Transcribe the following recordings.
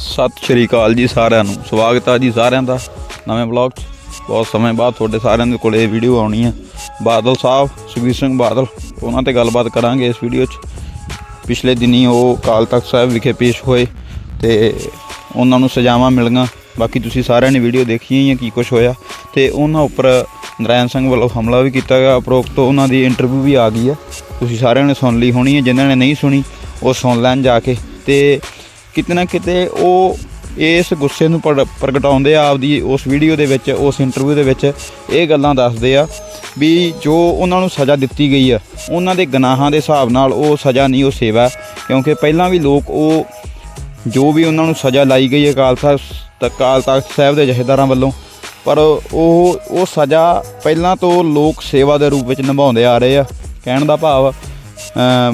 ਸਤਿ ਸ਼੍ਰੀ ਅਕਾਲ ਜੀ ਸਾਰਿਆਂ ਨੂੰ। ਸਵਾਗਤ ਆ ਜੀ ਸਾਰਿਆਂ ਦਾ ਨਵੇਂ ਬਲੌਗ 'ਚ। ਬਹੁਤ ਸਮੇਂ ਬਾਅਦ ਤੁਹਾਡੇ ਸਾਰਿਆਂ ਦੇ ਕੋਲ ਇਹ ਵੀਡੀਓ ਆਉਣੀ ਹੈ ਬਾਦਲ ਸਾਹਿਬ, ਸੁਖਬੀਰ ਸਿੰਘ ਬਾਦਲ, ਉਹਨਾਂ ਤੇ ਗੱਲਬਾਤ ਕਰਾਂਗੇ ਇਸ ਵੀਡੀਓ 'ਚ। ਪਿਛਲੇ ਦਿਨੀ ਉਹ ਕਾਲ ਤਖਤ ਸਾਹਿਬ ਵਿਖੇ ਪੇਸ਼ ਹੋਏ ਤੇ ਉਹਨਾਂ ਨੂੰ ਸਜ਼ਾਵਾਂ ਮਿਲੀਆਂ। ਬਾਕੀ ਤੁਸੀਂ ਸਾਰਿਆਂ ਨੇ ਵੀਡੀਓ ਦੇਖੀ ਹੀ ਹੈ ਕੀ ਕੁਝ ਹੋਇਆ। ਤੇ ਉਹਨਾਂ ਉੱਪਰ ਨਰਾਇਣ ਸਿੰਘ ਵੱਲੋਂ ਹਮਲਾ ਵੀ ਕੀਤਾ ਗਿਆ। ਉਪਰੋਕਤ ਉਹਨਾਂ ਦੀ ਇੰਟਰਵਿਊ ਵੀ ਆ ਗਈ ਹੈ ਤੁਸੀਂ ਸਾਰਿਆਂ ਨੇ ਸੁਣ ਲਈ ਹੋਣੀ ਹੈ ਜਿਨ੍ਹਾਂ ਨੇ ਨਹੀਂ ਸੁਣੀ, ਉਹ ਸੁਣ ਲੈਣ ਜਾ ਕੇ। ਤੇ ਕਿਤੇ ਨਾ ਕਿਤੇ ਉਹ ਇਸ ਗੁੱਸੇ ਨੂੰ ਪ੍ਰਗ- ਪ੍ਰਗਟਾਉਂਦੇ ਆ, ਆਪਦੀ ਉਸ ਵੀਡੀਓ ਦੇ ਵਿੱਚ, ਉਸ ਇੰਟਰਵਿਊ ਦੇ ਵਿੱਚ ਇਹ ਗੱਲਾਂ ਦੱਸਦੇ ਆ ਵੀ ਜੋ ਉਹਨਾਂ ਨੂੰ ਸਜ਼ਾ ਦਿੱਤੀ ਗਈ ਆ, ਉਹਨਾਂ ਦੇ ਗੁਨਾਹਾਂ ਦੇ ਹਿਸਾਬ ਨਾਲ ਉਹ ਸਜ਼ਾ ਨਹੀਂ, ਉਹ ਸੇਵਾ ਕਿਉਂਕਿ ਪਹਿਲਾਂ ਵੀ ਲੋਕ ਉਹ ਜੋ ਵੀ ਉਹਨਾਂ ਨੂੰ ਸਜ਼ਾ ਲਾਈ ਗਈ ਹੈ ਅਕਾਲ ਤਖਤ ਤਖਤ ਸਾਹਿਬ ਦੇ ਜਥੇਦਾਰਾਂ ਵੱਲੋਂ, ਪਰ ਉਹ ਉਹ ਸਜ਼ਾ ਪਹਿਲਾਂ ਤੋਂ ਲੋਕ ਸੇਵਾ ਦੇ ਰੂਪ ਵਿੱਚ ਨਿਭਾਉਂਦੇ ਆ ਰਹੇ ਆ, ਕਹਿਣ ਦਾ ਭਾਵ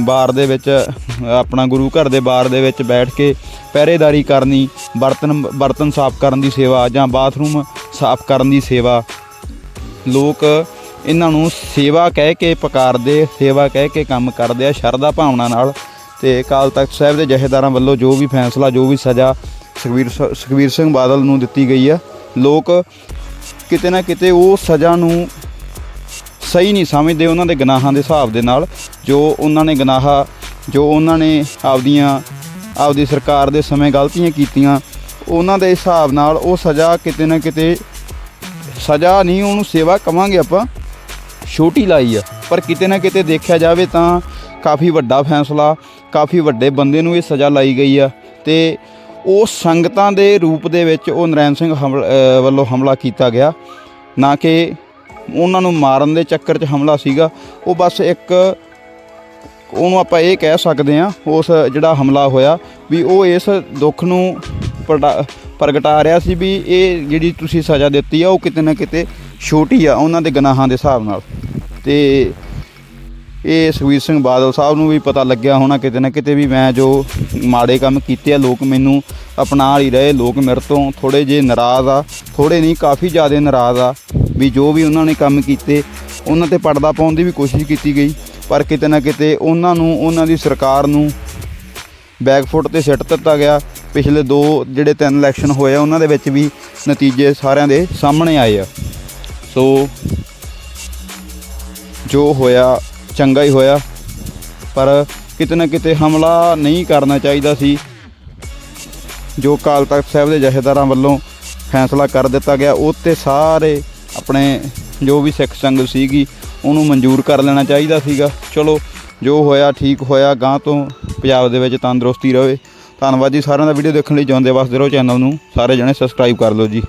ਬਾਰ ਦੇ ਵਿੱਚ, ਆਪਣਾ ਗੁਰੂ ਘਰ ਦੇ ਬਾਰ ਦੇ ਵਿੱਚ ਬੈਠ ਕੇ ਪਹਿਰੇਦਾਰੀ ਕਰਨੀ, ਬਰਤਨ ਬਰਤਨ ਸਾਫ਼ ਕਰਨ ਦੀ ਸੇਵਾ ਜਾਂ ਬਾਥਰੂਮ ਸਾਫ਼ ਕਰਨ ਦੀ ਸੇਵਾ। ਲੋਕ ਇਹਨਾਂ ਨੂੰ ਸੇਵਾ ਕਹਿ ਕੇ ਪਕਾਰਦੇ, ਸੇਵਾ ਕਹਿ ਕੇ ਕੰਮ ਕਰਦੇ ਆ, ਸ਼ਰਧਾ ਭਾਵਨਾ ਨਾਲ। ਤੇ ਅਕਾਲ ਤਖਤ ਸਾਹਿਬ ਦੇ ਜਥੇਦਾਰਾਂ ਵੱਲੋਂ ਜੋ ਵੀ ਫੈਸਲਾ, ਜੋ ਵੀ ਸਜ਼ਾ ਸੁਖਬੀਰ ਸ- ਸੁਖਬੀਰ ਸਿੰਘ ਬਾਦਲ ਨੂੰ ਦਿੱਤੀ ਗਈ ਆ। ਲੋਕ ਕਿਤੇ ਨਾ ਕਿਤੇ ਉਹ ਸਜ਼ਾ ਨੂੰ ਸਹੀ ਨਹੀਂ ਸਮਝਦੇ ਉਹਨਾਂ ਦੇ ਗਨਾਹਾਂ ਦੇ ਹਿਸਾਬ ਦੇ ਨਾਲ, ਜੋ ਉਹਨਾਂ ਨੇ ਗੁਨਾਹ, ਜੋ ਉਹਨਾਂ ਨੇ ਆਪਦੀਆਂ, ਆਪਦੀ ਸਰਕਾਰ ਦੇ ਸਮੇਂ ਗਲਤੀਆਂ ਕੀਤੀਆਂ, ਉਹਨਾਂ ਦੇ ਹਿਸਾਬ ਨਾਲ ਉਹ ਸਜ਼ਾ ਕਿਤੇ ਨਾ ਕਿਤੇ, ਸਜ਼ਾ ਨਹੀਂ, ਉਹਨੂੰ ਸੇਵਾ ਕਵਾਂਗੇ ਆਪਾਂ, ਛੋਟੀ ਲਾਈ ਆ। ਪਰ ਕਿਤੇ ਨਾ ਕਿਤੇ ਦੇਖਿਆ ਜਾਵੇ ਤਾਂ ਕਾਫੀ ਵੱਡਾ ਫੈਸਲਾ, ਕਾਫੀ ਵੱਡੇ ਬੰਦੇ ਨੂੰ ਇਹ ਸਜ਼ਾ ਲਾਈ ਗਈ ਆ। ਤੇ ਉਹ ਸੰਗਤਾਂ ਦੇ ਰੂਪ ਦੇ ਵਿੱਚ ਉਹ ਨਰੈਣ ਸਿੰਘ ਹਮਲ- ਵੱਲੋਂ ਹਮਲਾ ਕੀਤਾ ਗਿਆ। ਨਾ ਕਿ ਉਹਨਾਂ ਨੂੰ ਮਾਰਨ ਦੇ ਚੱਕਰ 'ਚ ਹਮਲਾ ਸੀਗਾ। ਉਹ ਬਸ ਇੱਕ ਉਹਨੂੰ ਆਪਾਂ ਇਹ ਕਹਿ ਸਕਦੇ ਆ ਉਸ ਜਿਹੜਾ ਹਮਲਾ ਹੋਇਆ ਵੀ ਉਹ ਇਸ ਦੁੱਖ ਨੂੰ ਪ੍ਰਡਾ- ਪ੍ਰਗਟਾ ਰਿਹਾ ਸੀ ਵੀ ਇਹ ਜਿਹੜੀ ਤੁਸੀਂ ਸਜ਼ਾ ਦਿੱਤੀ ਆ, ਉਹ ਕਿਤੇ ਨਾ ਕਿਤੇ ਛੋਟੀ ਆ ਉਹਨਾਂ ਦੇ ਗੁਨਾਹਾਂ ਦੇ ਹਿਸਾਬ ਨਾਲ। ਤੇ ਇਹ ਸੁਖਬੀਰ ਸਿੰਘ ਬਾਦਲ ਸਾਹਿਬ ਨੂੰ ਵੀ ਪਤਾ ਲੱਗਿਆ ਹੋਣਾ ਕਿਤੇ ਨਾ ਕਿਤੇ ਵੀ ਮੈਂ ਜੋ ਮਾੜੇ ਕੰਮ ਕੀਤੇ ਆ, ਲੋਕ ਮੈਨੂੰ ਅਪਣਾ ਹੀ ਰਹੇ, ਲੋਕ ਮੇਰੇ ਤੋਂ ਥੋੜੇ ਜੇ ਨਾਰਾਜ਼ ਆ ਥੋੜੇ ਨਹੀਂ, ਕਾਫੀ ਜ਼ਿਆਦਾ ਨਾਰਾਜ਼ ਆ। ਵੀ ਜੋ ਵੀ ਉਹਨਾਂ ਨੇ ਕੰਮ ਕੀਤੇ, ਉਹਨਾਂ ਤੇ ਪਰਦਾ ਪਾਉਣ ਦੀ ਵੀ ਕੋਸ਼ਿਸ਼ ਕੀਤੀ ਗਈ। ਪਰ ਕਿਤੇ ਨਾ ਕਿਤੇ ਉਹਨਾਂ ਨੂੰ, ਉਹਨਾਂ ਦੀ ਸਰਕਾਰ ਨੂੰ ਬੈਕਫੁੱਟ ਤੇ ਸਿੱਟ ਦਿੱਤਾ ਗਿਆ। ਪਿਛਲੇ ਦੋ, ਜਿਹੜੇ ਤਿੰਨ ਇਲੈਕਸ਼ਨ ਹੋਏ ਆ, ਉਹਨਾਂ ਦੇ ਵਿੱਚ ਵੀ ਨਤੀਜੇ ਸਾਰਿਆਂ ਦੇ ਸਾਹਮਣੇ ਆਏ ਆ। ਸੋ, ਜੋ ਹੋਇਆ, ਚੰਗਾ ਹੀ ਹੋਇਆ। ਪਰ ਕਿਤੇ ਨਾ ਕਿਤੇ ਹਮਲਾ ਨਹੀਂ ਕਰਨਾ ਚਾਹੀਦਾ ਸੀ। ਜੋ ਕਾਲ ਤਖਤ ਸਾਹਿਬ ਦੇ ਜਥੇਦਾਰਾਂ ਵੱਲੋਂ ਫੈਸਲਾ ਕਰ ਦਿੱਤਾ ਗਿਆ, ਉਹ ਤੇ ਸਾਰੇ ਆਪਣੇ ਜੋ ਵੀ ਸਿੱਖ ਸੰਗਤ ਸੀਗੀ, ਉਹਨੂੰ ਮਨਜ਼ੂਰ ਕਰ ਲੈਣਾ ਚਾਹੀਦਾ ਸੀਗਾ। ਚਲੋ, ਜੋ ਹੋਇਆ ਠੀਕ ਹੋਇਆ ਗਾਂ ਤੋਂ ਪੰਜਾਬ ਦੇ ਵਿੱਚ ਤੰਦਰੁਸਤੀ ਰਹੇ। ਧੰਨਵਾਦ ਜੀ ਸਾਰਿਆਂ ਦਾ ਵੀਡੀਓ ਦੇਖਣ ਲਈ ਜਾਂਦੇ ਵਾਸਤੇ ਰਹੋ ਚੈਨਲ ਨੂੰ। ਸਾਰੇ ਜਣੇ ਸਬਸਕ੍ਰਾਈਬ ਕਰ ਲਓ ਜੀ।